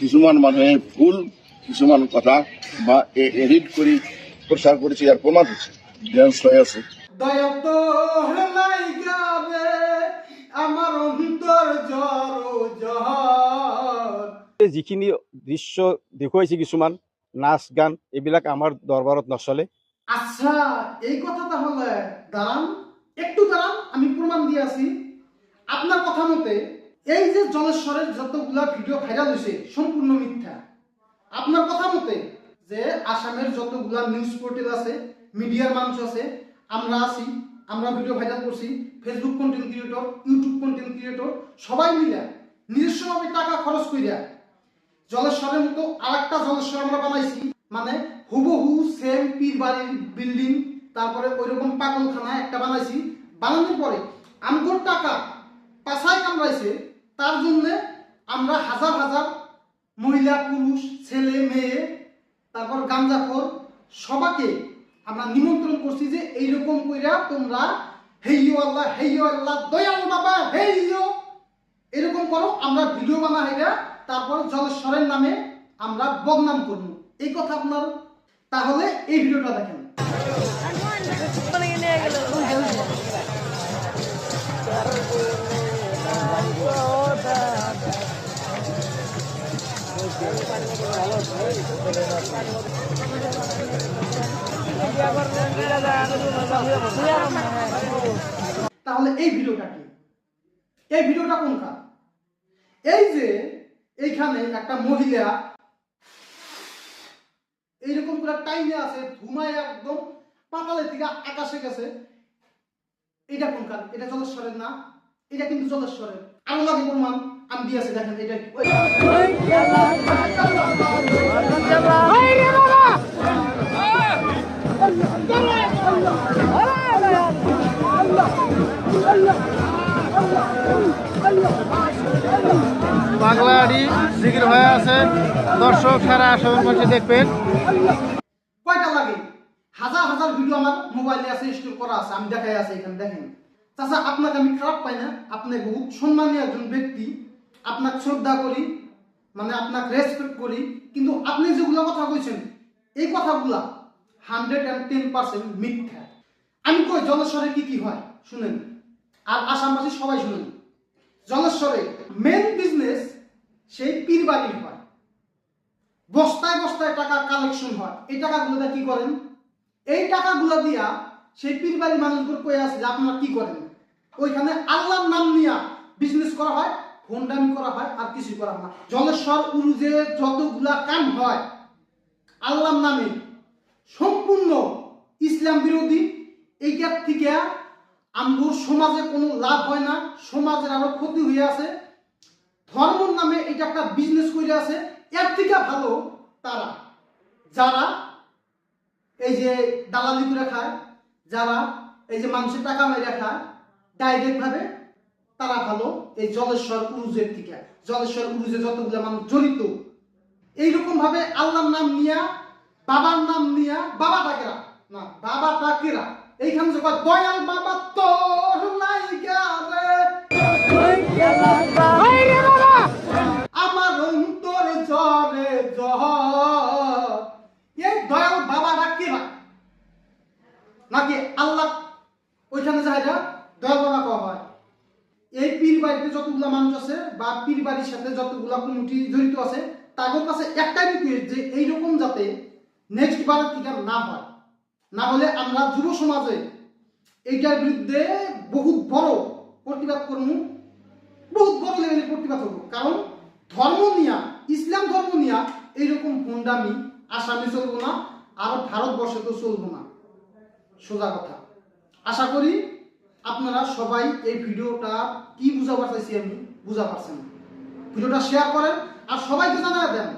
কিছুমান মানুহে ভুল কিছুমান কথা বা এডিট কৰি প্ৰচাৰ কৰিছে ইয়াৰ প্ৰমাণ হৈছে ডেন্স হৈ আছে। দয়া তো নাই গাবে আমার অন্তর জর জহর যিখিনি দৃশ্য দেখুৱাইছে কিছুমান নাচ গান এইবিলাক আমাৰ দৰবাৰত নচলে। আচ্ছা এই কথা তাহলে দাঁড়ান একটু দাঁড়ান আমি প্রমাণ দিয়ে আছি। আপনার কথা মতে এই যে জলেশ্বরের যতগুলা ভিডিও ভাইরাল হয়েছে সম্পূর্ণ মিথ্যা। আপনার কথা মতে যে আসামের যতগুলা নিউজ পোর্টাল আছে, মিডিয়ার মানুষ আছে, আমরা আছি, আমরা ভিডিও ভাইরাল করছি Facebook content creator YouTube content creator সবাই মিলে নিজস্বভাবে টাকা খরচ কইরা জলেশ্বরের মতো আরেকটা জলেশ্বর আমরা বানাইছি মানে হুবহু সেম পীর বাড়ির বিল্ডিং তারপরে ওইরকম পাগলখানা একটা বানাইছি। বানানোর পরে আমগোর টাকা পাশায় কামড়াইছে তার জন্য আমরা হাজার হাজার মহিলা, পুরুষ, ছেলে, মেয়ে, তারপর গাঞ্জাখোর সবাকে আমরা নিমন্ত্রণ করছি যে এইরকম কইরা তোমরা হেইয়ো আল্লাহ হেইয়ো আল্লাহ, দয়াল বাবা হেইও এরকম করো, আমরা ভিডিও বানা হাইরা তারপর জলেশ্বরের নামে আমরা বদনাম করব। এই কথা আপনার, তাহলে এই ভিডিওটা দেখেন। তাহলে এই ভিডিওটা কি? এই ভিডিওটা কোনটা? এই যে এইখানে একটা মহিলা এইরকম করে টাইমে আছে ধুমায় একদম, পাতালের থেকে আকাশে গেছে। এটা কোনকার এটা জলেশ্বরের না? এটা কিন্তু জলেশ্বরের। আরও প্রমাণ। আমি দিয়েছি, দেখেন এটা ওই- হয়ে আছে। দর্শক, সারা আসামের মধ্যে দেখবেন। কয়টা লাগে? হাজার হাজার ভিডিও আমার মোবাইলে আছে স্টোর করা আছে, আমি দেখাই আছে এখানে, দেখেন। আপনাকে আমি খারাপ পাই না, আপনি বহুত সম্মানীয় একজন ব্যক্তি। শ্রদ্ধা করি মানে রেসপেক্ট করি, কিন্তু আপনি যেগুলো কথা কইছেন, এই কথাগুলা হান্ড্রেড অ্যান্ড টেন পার্সেন্ট মিথ্যা। আমি কই, জলেশ্বরে কি কি হয়? শুনেন। আর আসামবাসী সবাই শুনেন। বিজনেস পীর বাড়ির হয়? বস্তায় বস্তায় টাকা কালেকশন হয়। এই টাকাগুলো দিয়ে কি করেন? এই টাকাগুলো দিয়া সেই পীরবাড়ি মানুষগুলো কয়ে আছে যে আপনারা কি করেন? ওইখানে আল্লাহর নাম নিয়া বিজনেস করা হয় ফোনডামি করা হয়, আর কিছু করা হয় জলেশ্বর উরুজে যতগুলা কাম হয়, আল্লাহর নামে সম্পূর্ণ ইসলাম বিরোধী এইটার থেকে আমগুর সমাজে কোনো লাভ হয় না, সমাজের আরও ক্ষতি হয়ে আছে। ধর্মর নামে এটা একটা বিজনেস করে আছে। এর থেকে ভালো তারা। যারা এই যে দালালি করে খায়, যারা এই যে মানুষের টাকা মেরে খায় ডাইরেক্ট ভাবে তারা ভালো এই জলেশ্বর উরুজের থেকে। জলেশ্বর উরুজে যতগুলো মানুষ জড়িত, এইরকম ভাবে আল্লাহর নাম নিয়া, বাবার নাম নিয়া, বাবা ডাকেরা, না, বাবা ডাকেরা। এইখানে যে দয়াল বাবা তোর নাইগা রে আমার অন্তরে জরে জহর এই দয়াল বাবারা কেরা নাকি আল্লাহ ওইখানে যাইরা বাবা কওয়া হয়। এই পীর বাড়িতে যতগুলা মানুষ আছে বা পীর বাড়ির সাথে যতগুলা কমিটি জড়িত আছে, তাদের কাছে একটাই রিকোয়েস্ট যে এইরকম যাতে নেক্সট বার থেকে না হয়। না হলে আমরা যুব সমাজে এইটার বিরুদ্ধে বহুত বড় প্রতিবাদ করব বহুত বড় লেভেলে প্রতিবাদ হব কারণ ধর্ম নিয়া, ইসলাম ধর্ম নিয়া এইরকম ভণ্ডামি আসামে চলবো না, আর ভারতবর্ষে তো চলবো না। সোজা কথা। আশা করি আপনারা সবাই এই ভিডিওটা কি বুঝা চাইছি আমি, বুঝা পারছেন। ভিডিওটা শেয়ার করেন আর সবাইকে জানা দেন।